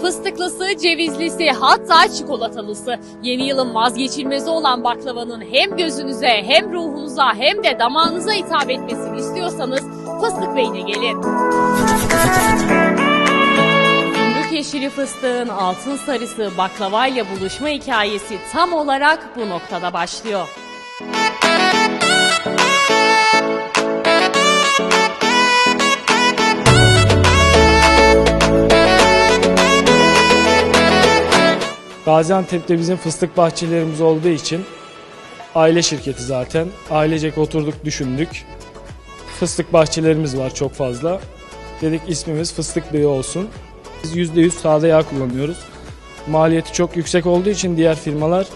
Fıstıklısı, cevizlisi, hatta çikolatalısı. Yeni yılın vazgeçilmezi olan baklavanın hem gözünüze hem ruhunuza hem de damağınıza hitap etmesini istiyorsanız Fıstık Bey'ine gelin. Zümrüt yeşili fıstığın altın sarısı baklavayla buluşma hikayesi tam olarak bu noktada başlıyor. Gaziantep'te bizim fıstık bahçelerimiz olduğu için aile şirketi zaten. Ailecek oturduk düşündük. Fıstık bahçelerimiz var çok fazla. Dedik ismimiz Fıstık Bey olsun. Biz %100 sade yağ kullanıyoruz. Maliyeti çok yüksek olduğu için diğer firmalar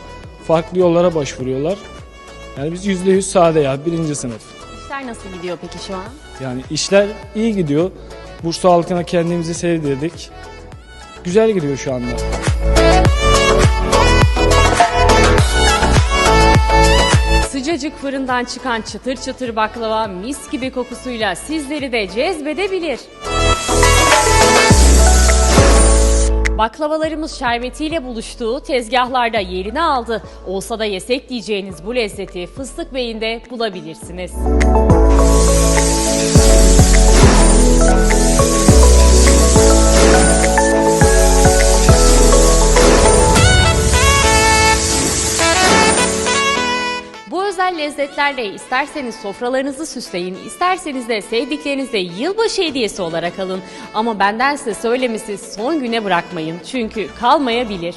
farklı yollara başvuruyorlar. Yani biz %100 sade yağ birinci sınıf. İşler nasıl gidiyor peki şu an? Yani işler iyi gidiyor. Bursa halkına kendimizi sevdirdik. Güzel gidiyor şu anda. Fırından çıkan çıtır çıtır baklava mis gibi kokusuyla sizleri de cezbedebilir. Baklavalarımız şerbetiyle buluştuğu tezgahlarda yerini aldı. Olsa da yesek diyeceğiniz bu lezzeti Fıstık Bey'inde bulabilirsiniz. Bu özel lezzetlerle isterseniz sofralarınızı süsleyin, isterseniz de sevdiklerinizle yılbaşı hediyesi olarak alın. Ama benden size söylemesi son güne bırakmayın çünkü kalmayabilir.